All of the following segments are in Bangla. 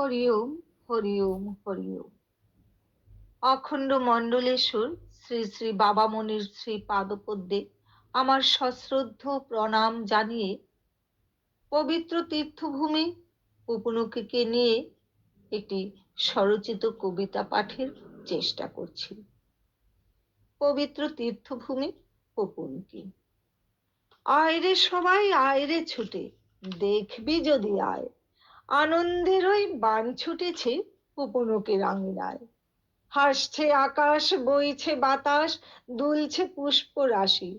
হরি ওম হরি ওম হরি ওম অখণ্ড মণ্ডলেশ্বর, শ্রী শ্রী বাবামণির শ্রী পাদপদ্মে আমার সশ্রদ্ধ প্রণাম জানিয়ে পবিত্র তীর্থভূমি উপনুকে নিয়ে একটি স্বরচিত কবিতা পাঠের চেষ্টা করছি। পবিত্র তীর্থভূমি উপনুকি আয়রে সবাই আয়রে ছুটে, দেখবি যদি আয়। আনন্দের ওই বান ছুটেছে উপনকের আঙিনায় হাসছে আকাশ, বইছে বাতাস, দুলছে পুষ্প রাশি।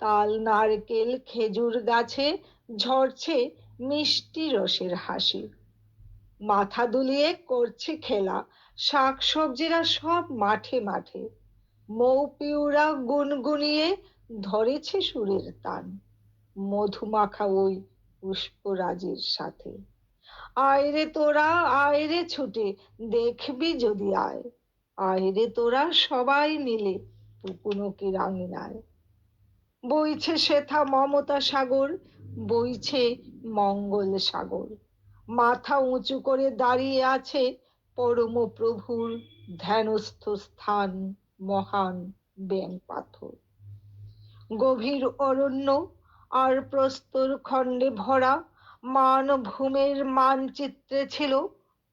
তাল, নারকেল, খেজুর গাছে ঝরছে মিষ্টি রসের হাসি। মাথা দুলিয়ে করছে খেলা শাক সবজিরা সব মাঠে মাঠে। মৌপিউরা গুনগুনিয়ে ধরেছে সুরের তান। মধুমাখা ওই পুষ্পরাজের সাথে। আয়রে তোরা আয়রে ছুটে, দেখবি যদি আয়। আয়রে তোরা সবাই মিলে পুপুনকে রাঙিনায় বইছে শেথা মমতা সাগর, বইছে মঙ্গল সাগর। মাথা উঁচু করে দাঁড়িয়ে আছে পরম প্রভুর ধ্যানস্থ স্থান, মহান ব্যাং পাথর। গভীর অরণ্য আর প্রস্তর খণ্ডে ভরা মানভূমের মানচিত্রে ছিল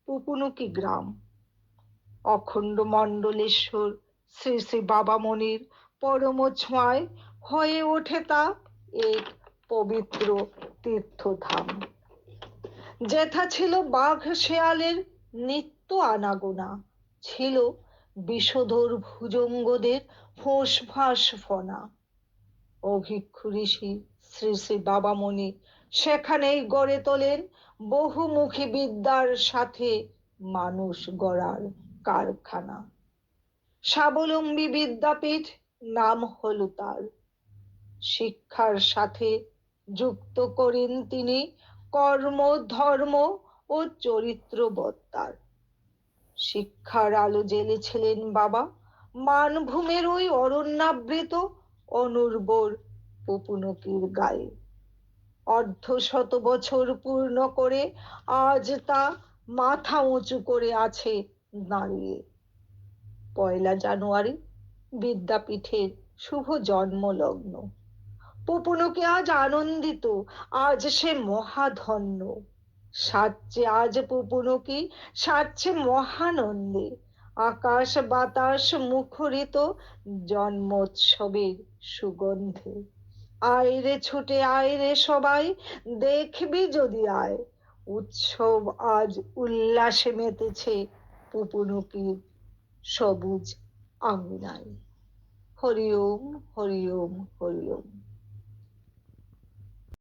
পুপুনুকি গ্রাম। অখণ্ড মণ্ডলেশ্বর শ্রী শ্রী বাবামণির পরম ছোঁয়ায় হয়ে ওঠে তা এক পবিত্র তীর্থধাম। যেথা ছিল বাঘ শেয়ালের নিত্য আনাগোনা, ছিল বিষধর ভুজঙ্গদের ফোঁস ফাঁস ফনা অভিক্ষু ঋষি শ্রী শ্রী বাবামণি সেখানেই গড়ে তোলেন বহুমুখী বিদ্যার সাথে মানুষ গড়ার কারখানা। স্বাবলম্বী বিদ্যাপীঠ নাম হলো তার। শিক্ষার সাথে যুক্ত করেন তিনি কর্ম, ধর্ম ও চরিত্রবত্তার শিক্ষার আলো জেলেছিলেন বাবা। মানভূমের ওই অরণ্যাবৃত অনুর্বর পুপুনকির গায়ে। অর্ধ শত বছর পূর্ণ করে আজ তা মাথা উঁচু করে আছে দাঁড়িয়ে। পয়লা জানুয়ারি, বিদ্যাপীঠের শুভ জন্ম লগ্ন পুপুনুকে আজ আনন্দিত, আজ সে মহাধন্য। সাজছে আজ পুপুনুকি, সাজছে মহানন্দে। আকাশ বাতাস মুখরিত জন্মোৎসবের সুগন্ধে। আয়রে ছুটে আয়রে সবাই, দেখবি যদি আয়। উৎসব আজ উল্লাসে মেতেছে পুপুনুকির সবুজ আঙ্গিনায় হরি ওম হরি ওম হরি ওম